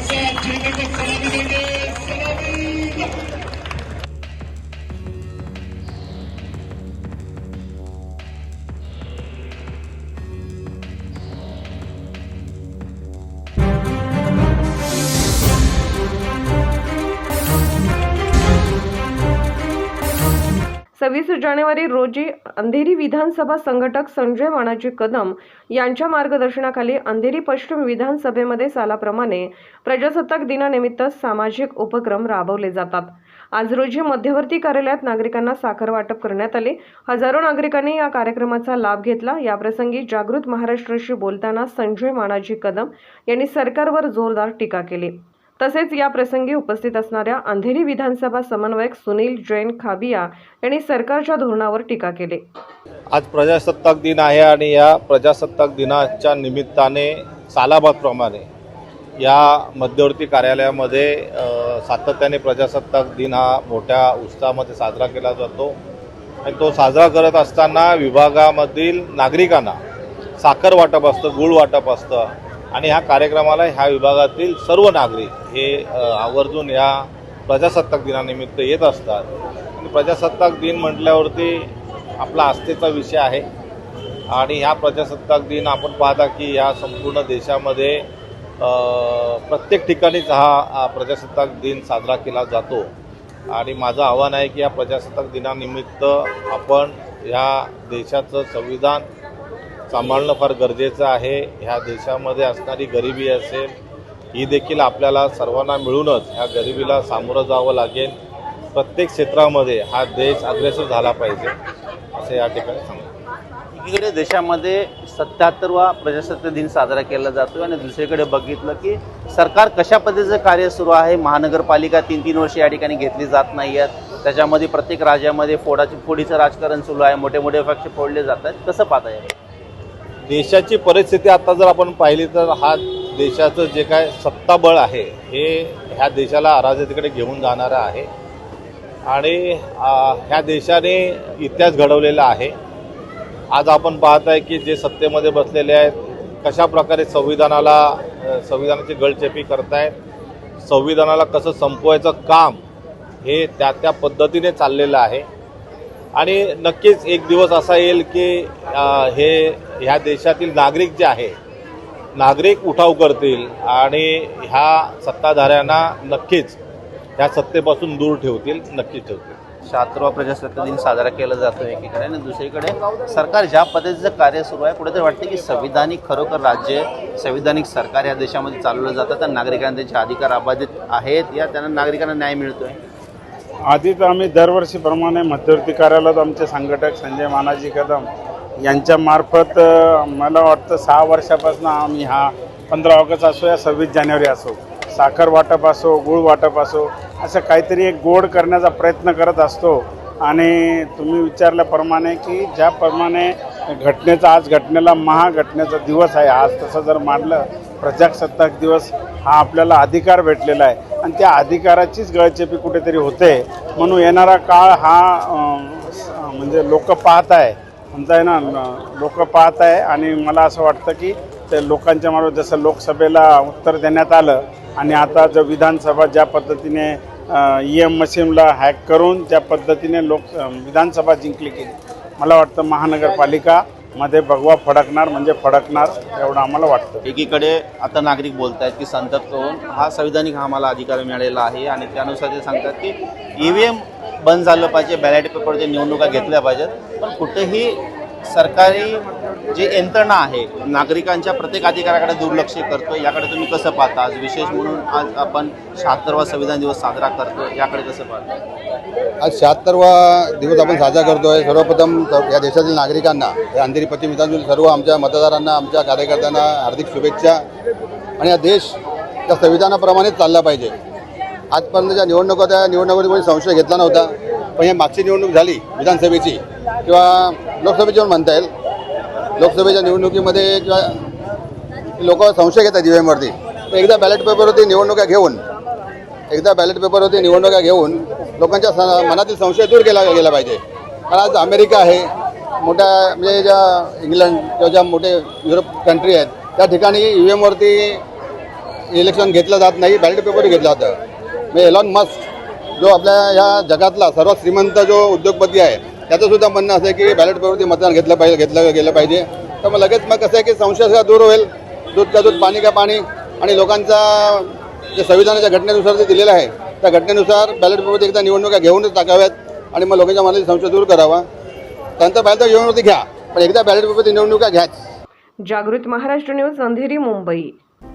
Yoksa kendini kalabilirler. Selamünaleyküm. सव्वीस जानेवारी रोजी अंधेरी विधानसभा संघटक संजय मानाजी कदम यांच्या मार्गदर्शनाखाली अंधेरी पश्चिम विधानसभेमध्ये सालाप्रमाणे प्रजासत्ताक दिनानिमित्त सामाजिक उपक्रम राबवले जातात. आज रोजी मध्यवर्ती कार्यालयात नागरिकांना साखर वाटप करण्यात आले. हजारो नागरिकांनी या कार्यक्रमाचा लाभ घेतला. याप्रसंगी जागृत महाराष्ट्राशी बोलताना संजय मानाजी कदम यांनी सरकारवर जोरदार टीका केली. तसेच या प्रसंगी उपस्थित असणाऱ्या अंधेरी विधानसभा समन्वयक सुनील जैन खाबिया यांनी सरकारच्या धोरणावर टीका केली. आज प्रजासत्ताक दिन आहे आणि या प्रजासत्ताक दिनाच्या निमित्ताने सालाबादप्रमाणे या मध्यवर्ती कार्यालयामध्ये सातत्याने प्रजासत्ताक दिन हा मोठ्या उत्साहामध्ये साजरा केला जातो. आणि तो साजरा करत असताना विभागामधील नागरिकांना साखर वाटप असतं गुळ वाटप असतं. आणि ह्या कार्यक्रमाला ह्या विभागातील सर्व नागरिक हे आवर्जून या प्रजासत्ताक दिनानिमित्त येत असतात. आणि प्रजासत्ताक दिन म्हटल्यावरती आपला आस्थेचा विषय आहे. आणि ह्या प्रजासत्ताक दिन आपण पाहता की या संपूर्ण देशामध्ये प्रत्येक ठिकाणीच हा प्रजासत्ताक दिन साजरा केला जातो. आणि माझं आव्हान आहे की या प्रजासत्ताक दिनानिमित्त आपण ह्या देशाचं संविधान सांभाळणं फार गरजेचं आहे. ह्या देशामध्ये असणारी गरिबी असेल ही देखील आपल्याला सर्वांना मिळूनच ह्या गरिबीला सामोरं जावं लागेल. प्रत्येक क्षेत्रामध्ये हा देश अग्रेसर झाला पाहिजे असं या ठिकाणी सांगतो. एकीकडे देशामध्ये सत्याहत्तरवा प्रजासत्ताक दिन साजरा केला जातो आणि दुसरीकडे बघितलं की सरकार कशा पद्धतीचं कार्य सुरू आहे महानगरपालिका तीन तीन वर्ष या ठिकाणी घेतली जात नाही आहेत. त्याच्यामध्ये प्रत्येक राज्यामध्ये फोडाची फोडीचं राजकारण सुरू आहे मोठे मोठे पक्ष फोडले जात आहेत. कसं पाहता येईल? देशाची परिस्थिती आता जर आपण पाहिली तर हा देशाचं जे काय सत्ताबळ आहे हे ह्या देशाला अराजकतेकडे घेऊन जाणारं आहे. आणि ह्या देशाने इतिहास घडवलेला आहे. आज आपण पाहत आहे की जे सत्तेमध्ये बसलेले आहेत कशा प्रकारे संविधानाला संविधानाची गळचेपी करतायत संविधानाला कसं संपवायचं काम हे त्या त्या पद्धतीने चाललेलं आहे. आणि नक्कीच एक दिवस असा येईल की हे ह्या देशातील नागरिक जे आहे नागरिक उठाव करतील आणि ह्या सत्ताधाऱ्यांना नक्कीच ह्या सत्तेपासून दूर ठेवतील नक्कीच ठेवतील. शहात्तरवा प्रजासत्ताक दिन साजरा केला जातो एकीकडे आणि दुसरीकडे सरकार ज्या पद्धतीचं कार्य सुरू आहे कुठेतरी वाटते की संविधानिक खरोखर राज्य संविधानिक सरकार या देशामध्ये चालवलं जातं तर नागरिकांना त्यांचे अधिकार अबाधित आहेत या त्यांना नागरिकांना न्याय मिळतोय? आधी तर आम्ही दरवर्षीप्रमाणे मध्यवर्ती कार्यालयात आमचे संघटक संजय मानाजी कदम यांच्यामार्फत मला वाटतं सहा वर्षापासून आम्ही हा पंधरा ऑगस्ट असो या सव्वीस जानेवारी असो साखर वाटप असो गुळ वाटप असो असं काहीतरी एक गोड करण्याचा प्रयत्न करत असतो. आणि तुम्ही विचारल्याप्रमाणे की ज्याप्रमाणे घटनेचा आज घटनेला महाघटनेचा दिवस आहे आज तसं जर मानलं प्रजासत्ताक दिवस हा आपल्याला अधिकार भेटलेला आहे. आणि त्या अधिकाराचीच गळचेपी कुठेतरी होते. म्हणून येणारा काळ हा स- म्हणजे लोक पाहत आहे म्हणता आहे ना लोक पाहत आहे आणि मला असं वाटतं की ते लोकांच्या मार्फत जसं लोकसभेला उत्तर देण्यात आलं आणि आता जो विधानसभा ज्या पद्धतीने ई एम मशीनला हॅक करून ज्या पद्धतीने लोक विधानसभा जिंकली गेली. मला वाटतं महानगरपालिका मध्ये भगवा फडकणार म्हणजे फडकणार एवढं आम्हाला वाटतं. एकीकडे आता नागरिक बोलत आहेत की संतप्त होऊन हा संविधानिक हा आम्हाला अधिकार मिळालेला आहे आणि त्यानुसार ते सांगतात की ई व्ही एम बंद झालं पाहिजे बॅलेट पेपरच्या निवडणुका घेतल्या पाहिजेत. पण कुठेही सरकारी जी यंत्रणा आहे नागरिकांच्या प्रत्येक अधिकाराकडे दुर्लक्ष करतो याकडे तुम्ही कसं पाहता? आज विशेष म्हणून आज आपण शहात्तरवा संविधान दिवस साजरा करतो याकडे कसं पाहता? आज शहात्तरवा दिवस आपण साजरा करतोय. सर्वप्रथम या देशातील नागरिकांना या अंधेरी पश्चिम विधानसभेतील सर्व आमच्या मतदारांना आमच्या कार्यकर्त्यांना हार्दिक शुभेच्छा. आणि हा देश त्या संविधानाप्रमाणेच चालला पाहिजे. आजपर्यंत ज्या निवडणुका त्या निवडणुकीमध्ये कोणी संशय घेतला नव्हता. पण ही मागची निवडणूक झाली विधानसभेची किंवा लोकसभेची पण म्हणता येईल. लोकसभेच्या निवडणुकीमध्ये किंवा लोक संशय घेतात ई एकदा बॅलेट पेपरवरती निवडणुका घेऊन एकदा बॅलेट पेपरवरती निवडणुका घेऊन लोकांच्या स- मनातील संशय दूर केला गेला पाहिजे. कारण आज अमेरिका आहे मोठ्या म्हणजे ज्या इंग्लंड किंवा ज्या मोठे युरोप कंट्री आहेत त्या ठिकाणी ई व्ही एमवरती इलेक्शन घेतलं जात नाही बॅलेट पेपर घेतलं जातं. म्हणजे एलॉन मस्क जो आपल्या या जगातला सर्वात श्रीमंत जो उद्योगपती आहे त्याचं सुद्धा म्हणणं असं आहे की बॅलेट पेपरवरती मतदान घेतलं पाहिजे घेतलं गेलं पाहिजे. तर मग लगेच मग कसं आहे की संशय दूर होईल. दूध का दूध पाणी का पाणी. आणि लोकांचा जे संविधानाच्या घटनेनुसार जे दिलेलं आहे त्या घटनेनुसार बॅलेट पेपरवरती एकदा निवडणुका घेऊनच टाकाव्यात आणि मग लोकांच्या मनातील संशय दूर करावा. त्यानंतर बॅलेट निवडणुकी घ्या पण एकदा बॅलेट पेपरवरती निवडणुका घ्याच. जागृत महाराष्ट्र न्यूज अंधेरी मुंबई.